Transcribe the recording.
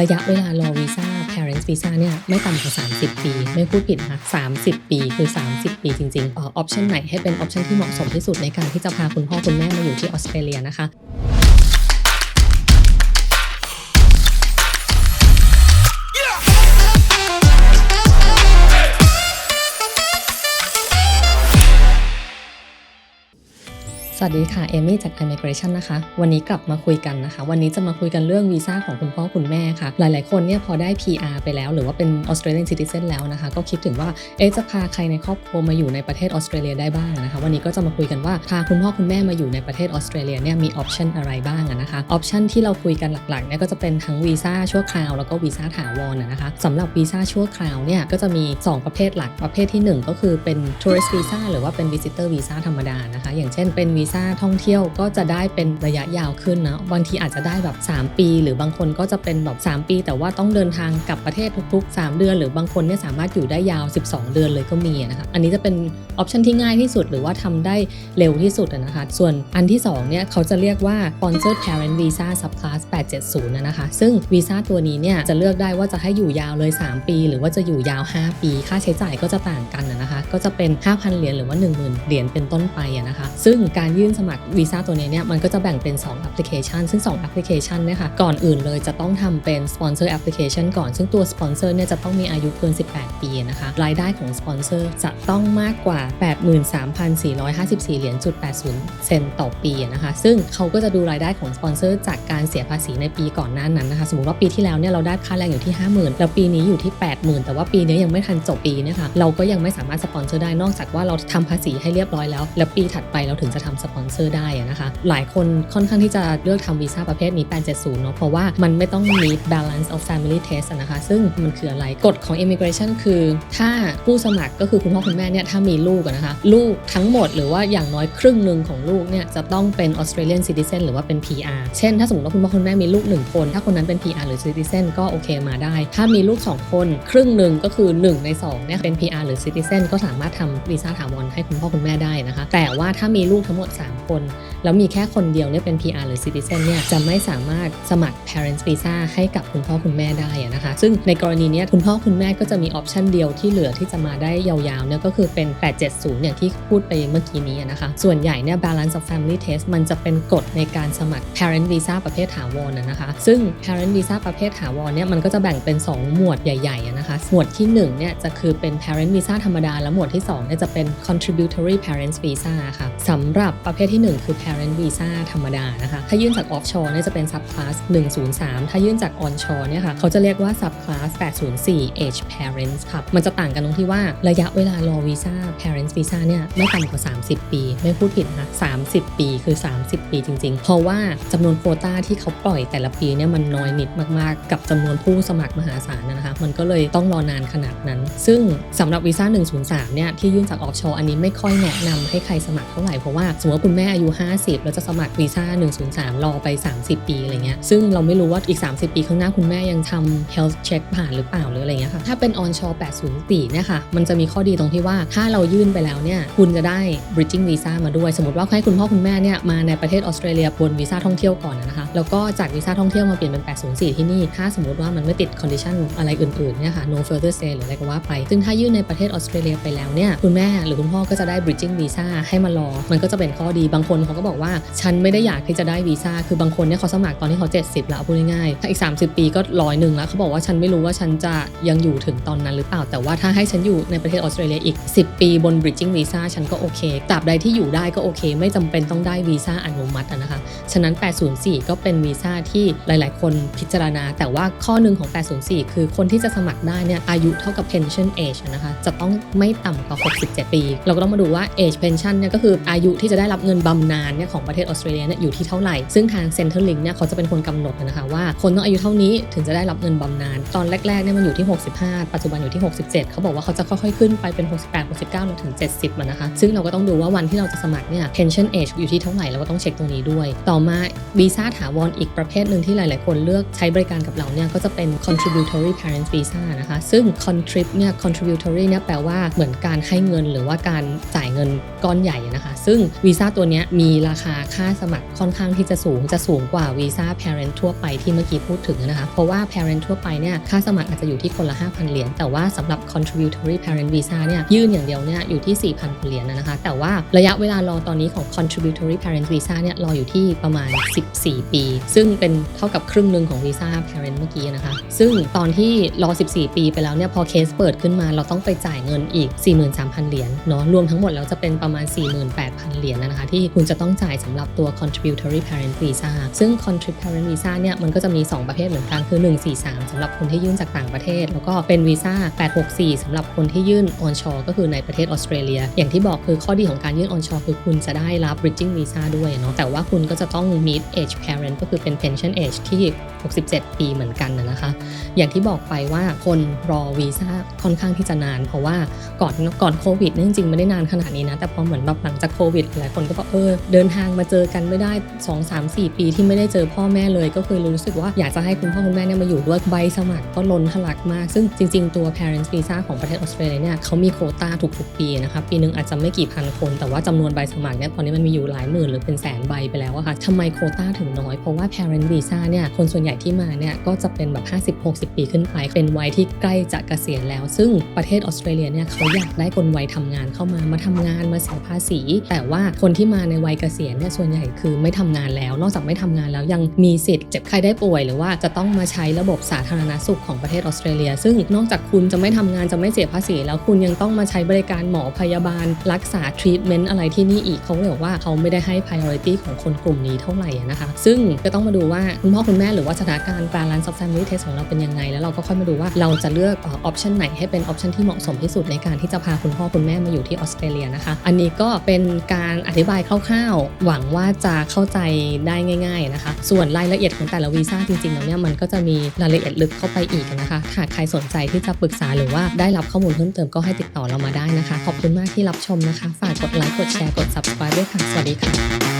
ระยะเวลารอวีซ่า Parents Visa เนี่ยไม่ต่ำกว่า 30 ปี ไม่พูดผิดนะ30 ปีคือ 30 ปีจริงๆออปชันไหนให้เป็นออปชันที่เหมาะสมที่สุดในการที่จะพาคุณพ่อคุณแม่มาอยู่ที่ออสเตรเลียนะคะ วัสดีค่ะ เอมี่จาก iMigration นะคะ วันนี้กลับมาคุยกันนะคะ วันนี้จะมาคุยกันเรื่องวีซ่าของคุณพ่อคุณแม่ค่ะ หลาย ๆ คนเนี่ยพอได้ PR ไปแล้ว หรือว่าเป็น Australian Citizen แล้วนะคะ ก็คิดถึงว่า เอ๊จะพาใครในครอบครัวมาอยู่ในประเทศออสเตรเลียได้บ้างนะคะ วันนี้ก็จะมาคุยกันว่า พาคุณพ่อคุณแม่มาอยู่ในประเทศออสเตรเลียเนี่ยมีออปชันอะไรบ้างนะคะ ออปชันที่เราคุยกันหลัก ๆ เนี่ยก็จะเป็นทั้งวีซ่าชั่วคราว แล้วก็วีซ่าถาวรนะคะสำหรับวีซ่าชั่วคราวเนี่ยก็จะมี 2 ประเภทหลัก ประเภทที่ 1 ก็คือเป็น tourist visa หรือว่าเป็น visitor visa ธรรมดานะคะ อย่างเช่นเป็นวีซ่าท่องเที่ยวก็จะได้เป็นระยะยาวขึ้นนะบางทีอาจจะได้แบบ 3 ปี หรือบางคนก็จะเป็นแบบ 3 ปี แต่ว่าต้องเดินทางกลับประเทศทุก ๆ 3 เดือน หรือบางคนเนี่ยสามารถอยู่ได้ยาว 12 เดือนเลยก็มีนะคะอันนี้จะเป็นออปชันที่ง่ายที่สุดหรือว่าทำได้เร็วที่สุดนะคะส่วนอันที่2เนี่ยเขาจะเรียกว่า sponsored parent visa subclass 870นะนะคะซึ่งวีซ่าตัวนี้เนี่ยจะเลือกได้ว่าจะให้อยู่ยาวเลย 3 ปี หรือว่าจะอยู่ยาว 5 ปี ค่าใช้จ่ายก็จะต่างกันนะคะก็จะเป็น 5,000 เหรียญหรือว่า 10,000 เหรียญเป็นต้นไปนะคะซึ่งการยนสมัครวีซ่าตัวนี้เนี่ยมันก็จะแบ่งเป็น2แอปพลิเคชันซึ่ง2แอปพลิเคชันเนี่ยค่ะก่อนอื่นเลยจะต้องทำเป็น sponsor application ก่อน ซึ่งตัว sponsor เนี่ยจะต้องมีอายุเกิน 18 ปีนะคะรายได้ของ sponsor จะต้องมากกว่า 83,454 เหรียญจุด80 เซนต์ต่อปีนะคะ ซึ่งเขาก็จะดูรายได้ของ sponsor จากการเสียภาษีในปีก่อนหน้านั้นนะคะ สมมติว่าปีที่แล้วเนี่ยเราได้ค่าแรงอยู่ที่ 50,000 แล้วปีนี้อยู่ที่ 80,000 แต่ว่าปีนี้ยังไม่ทันจบปีเนี่ยค่ะเราก็ยังไม่สามารถสปอนเซอร์ได้นอกจากว่าเราทำภาษีให้เรียบร้อยแล้ว แล้วปีถัดไปเราถึงจะทำสปอนเซอร์ได้นะคะ หลายคนค่อนข้างที่จะเลือกทำวีซ่าประเภทนี้ 870 เนาะเพราะว่ามันไม่ต้อง meet balance of family test นะคะ ซึ่งมันคืออะไรกฎของ immigration คือ ถ้าผู้สมัครก็คือคุณพ่อคุณแม่เนี่ยถ้ามีลูกนะคะ ลูกทั้งหมดหรือว่าอย่างน้อยครึ่งหนึ่งของลูกเนี่ยจะต้องเป็น Australian citizen หรือว่าเป็น PR เช่น ถ้าสมมติว่าคุณพ่อคุณแม่มีลูก 1 คน ถ้าคนนั้นเป็น PR หรือ citizen ก็โอเคมาได้ ถ้ามีลูก 2 คนครึ่งหนึ่งก็คือ 1 ใน2เนี่ยเป็น PR หรือ citizen ก็สามารถทำวีซ่าถาวรให้คุณพ่อคุณแม่ได้นะคะ แต่ว่าถ้ามีลูกทั้งหมด3 คน แล้วมีแค่คนเดียวเนี่ยเป็น PR หรือ citizen เนี่ยจะไม่สามารถสมัคร parents visa ให้กับคุณพ่อคุณแม่ได้นะคะ ซึ่งในกรณีนี้คุณพ่อคุณแม่ก็จะมีออปชันเดียวที่เหลือที่จะมาได้ยาวๆเนี่ยก็คือเป็น 870 อย่างที่พูดไปเมื่อกี้นี้นะคะ ส่วนใหญ่เนี่ย balance of family test มันจะเป็นกฎในการสมัคร parent visa ประเภทถาวรนะนะคะ ซึ่ง parent visa ประเภทถาวรเนี่ยมันก็จะแบ่งเป็น 2 หมวดใหญ่ๆนะคะ หมวดที่1เนี่ยจะคือเป็น parent visa ธรรมดา และหมวดที่2เนี่ยจะเป็น contributory parents visa ค่ะสำหรับประประเภทที่ 1 คือ parent visa ธรรมดานะคะ ถ้ายื่นจาก offshore เนี่ยจะเป็น subclass 103 ถ้ายื่นจาก onshore เนี่ยค่ะเขาจะเรียกว่า subclass 804 age parents ค่ะมันจะต่างกันตรงที่ว่าระยะเวลารอวีซ่า parents visa เนี่ยไม่ต่ำกว่า 30 ปี ไม่พูดผิดนะ30 ปีคือ 30 ปีจริง ๆ เพราะว่าจำนวนโควต้าที่เขาปล่อยแต่ละปีเนี่ยมันน้อยนิดมากๆ กับจำนวนผู้สมัครมหาศาลนะคะ มันก็เลยต้องรอนานขนาดนั้น ซึ่งสำหรับวีซ่า103เนี่ยที่ยื่นจาก offshore อันนี้ไม่ค่อยแนะนำให้ใครสมัครเท่าไหร่เพราะว่าสมมติคุณแม่อายุ 50 แล้วจะสมัครวีซ่า 103 รอไป 30 ปีอะไรเงี้ยซึ่งเราไม่รู้ว่าอีก 30 ปีข้างหน้าคุณแม่ยังทำ health check ผ่านหรือเปล่าหรืออะไรเงี้ยค่ะถ้าเป็น onshore 804เนี่ยค่ะมันจะมีข้อดีตรงที่ว่าถ้าเรายื่นไปแล้วเนี่ยคุณจะได้ bridging visa มาด้วย สมมติว่าให้คุณพ่อคุณแม่เนี่ยมาในประเทศออสเตรเลียบนวีซ่าท่องเที่ยวก่อนนะคะแล้วก็จากวีซ่าท่องเที่ยวมาเปลี่ยนเป็น 804 ที่นี่ ถ้าสมมติว่ามันไม่ติด condition อะไรอื่นๆเนี่ยค่ะ no further stay หรืออะไรก็ว่าไป ซึ่งถ้ายื่นในประเทศออสเตรเลียไปแล้วเนี่ยคุณแม่หรือคุณพ่อก็จะได้ bridging visa ให้มารอ มันก็จะเป็นข้อดีบางคนเขาก็บอกว่าฉันไม่ได้อยากที่จะได้วีซ่าคือบางคนเนี่ยเขาสมัครตอนที่เขา 70 แล้วพูดง่ายๆถ้าอีก 30 ปีก็ร้อยหนึ่งแล้วเขาบอกว่าฉันไม่รู้ว่าฉันจะยังอยู่ถึงตอนนั้นหรือเปล่าแต่ว่าถ้าให้ฉันอยู่ในประเทศออสเตรเลียอีก 10 ปีบน bridging visa ฉันก็โอเคตราบใดที่อยู่ได้ก็โอเค ไม่จำเป็นต้องได้วีซ่าอนุมัตินะคะฉะนั้น 804 ก็เป็นวีซ่าที่หลาย ๆ คนพิจารณา แต่ว่าข้อหนึ่งของ 804 คือคนที่จะสมัครได้เนี่ยอายุเท่ากับ pension age นะคะจะต้องไม่ต่ำกว่า 67 ปี เราก็ต้องมาดูว่า age pension เนี่ยก็คืออายุที่จะได้รับเงินบำนาญเนี่ยของประเทศออสเตรเลียเนี่ยอยู่ที่เท่าไหร่ ซึ่งทาง Centrelink เนี่ยเขาจะเป็นคนกำหนดนะคะว่าคนต้องอายุเท่านี้ถึงจะได้รับเงินบำนาญตอนแรกๆเนี่ยมันอยู่ที่ 65 ปัจจุบันอยู่ที่ 67 เขาบอกว่าเขาจะค่อยๆขึ้นไปเป็น 68 69จนถึง 70มันนะคะ ซึ่งเราก็ต้องดูว่าวันที่เราจะสมัครเนี่ย pension age อยู่ที่เท่าไหร่เราก็ต้องเช็คตรงนี้ด้วย ต่อมาวีซ่าถาวรอีกประเภทหนึ่งที่หลาย ๆ คนเลือกใช้บริการกับเราเนี่ยก็จะเป็น contributory parents visa นะคะซึ่ง contrib เนี่ย contributory เนี่ยแปลว่าเหมือนการให้เงินหรือว่าการจ่ายเงินก้อนใหญ่นะคะ ซึ่งวีซ่าซ่าตัวนี้มีราคาค่าสมัครค่อนข้างที่จะสูงจะสูงกว่าวีซ่า parent ทั่วไปที่เมื่อกี้พูดถึงนะคะเพราะว่า parent ทั่วไปเนี่ยค่าสมัครอาจจะอยู่ที่คนละ 5,000 เหรียญแต่ว่าสำหรับ contributory parent visa เนี่ยยื่นอย่างเดียวเนี่ยอยู่ที่ 4,000เหรียญนะคะแต่ว่าระยะเวลารอตอนนี้ของ contributory parent visa เนี่ยรออยู่ที่ประมาณ 14 ปี ซึ่งเป็นเท่ากับครึ่งหนึ่งของวีซ่า parent เมื่อกี้นะคะ ซึ่งตอนที่รอ 14 ปีไปแล้วเนี่ยพอเคสเปิดขึ้นมาเราต้องไปจ่ายเงินอีก 43,000 เหรียญเนาะรวมทั้งหมดแล้วจะเป็นประมาณ 48,000 เหรียญนะคะที่คุณจะต้องจ่ายสำหรับตัว contributory parent visa ซึ่ง contrib parent visa เนี่ยมันก็จะมี 2 ประเภทเหมือนกันคือ 143สำหรับคนที่ยื่นจากต่างประเทศ แล้วก็เป็นวีซ่า 864สำหรับคนที่ยื่น onshore ก็คือในประเทศออสเตรเลีย อย่างที่บอกคือข้อดีของการยื่น onshore คือคุณจะได้รับ bridging visa ด้วยเนาะแต่ว่าคุณก็จะต้อง meet age parent ก็คือเป็น pension age ที่ 67 ปีเหมือนกันนะนะคะ อย่างที่บอกไปว่าคนรอวีซ่าค่อนข้างที่จะนาน เพราะว่าก่อนก่อนโควิดเนี่ยจริงๆไม่ได้นานขนาดนี้นะแต่พอเหมือนแบบหลังจากโควิดหลายคนก็บอกเออเดินทางมาเจอกันไม่ได้ 2 3 4 ปีที่ไม่ได้เจอพ่อแม่เลย ก็คือรู้สึกว่าอยากจะให้คุณพ่อคุณแม่เนี่ยมาอยู่ด้วยใบสมัครก็ล้นทะลักมาก ซึ่งจริง ๆ ตัว parents visa ของประเทศออสเตรเลียเนี่ยเขามีโคต้าทุกๆปีนะคะปีหนึ่งอาจจะไม่กี่พันคน แต่ว่าจำนวนใบสมัครเนี่ยตอนนี้มันมีอยู่หลายหมื่นหรือเป็นแสนใบไปแล้วอะค่ะทำไมโคต้าถึงน้อย เพราะว่า parent visa เนี่ยคนส่วนใหญ่ที่มาเนี่ยก็จะเป็นแบบ 50-60 ปีขึ้นไป เป็นวัยที่ใกล้จะเกษียณแล้ว ซึ่งประเทศออสเตรเลียเนี่ยเขาอยากได้คนวัยทำงานเข้ามามาทำงานมาเสียภาษี แต่ว่าคนที่มาในวัยเกษียณเนี่ยส่วนใหญ่คือไม่ทำงานแล้ว นอกจากไม่ทำงานแล้วยังมีสิทธิ์เจ็บไข้ได้ป่วย หรือว่าจะต้องมาใช้ระบบสาธารณสุขของประเทศออสเตรเลีย ซึ่งนอกจากคุณจะไม่ทำงานจะไม่เสียภาษี แล้วคุณยังต้องมาใช้บริการหมอพยาบาล รักษาทรีทเมนต์อะไรที่นี่อีกเขาเลยบอกว่าเขาไม่ได้ให้ priority ของคนกลุ่มนี้เท่าไหร่นะคะ ซึ่งก็ต้องมาดูว่าคุณพ่อคุณแม่หรือว่าสถานการณ์ balance of family test ของเราเป็นยังไงแล้วเราก็ค่อยมาดูว่าเราจะเลือกออปชันไหนให้เป็นออปชันที่เหมาะสมที่สุดในการที่จะพาคุณพ่อคุณแม่มาอยู่ที่ออสเตรเลียนะคะ อันนี้ก็เป็นการอธิบายคร่าวๆ หวังว่าจะเข้าใจได้ง่าย ๆนะคะ ส่วนรายละเอียดของแต่ละวีซ่าจริงๆแล้วเนี่ยมันก็จะมีรายละเอียดลึกเข้าไปอีกนะคะ หากใครสนใจที่จะปรึกษาหรือว่าได้รับข้อมูลเพิ่มเติมก็ให้ติดต่อเรามาได้นะคะ ขอบคุณมากที่รับชมนะคะ ฝากกดไลค์ กดแชร์ กด subscribe ด้วยค่ะ สวัสดีค่ะ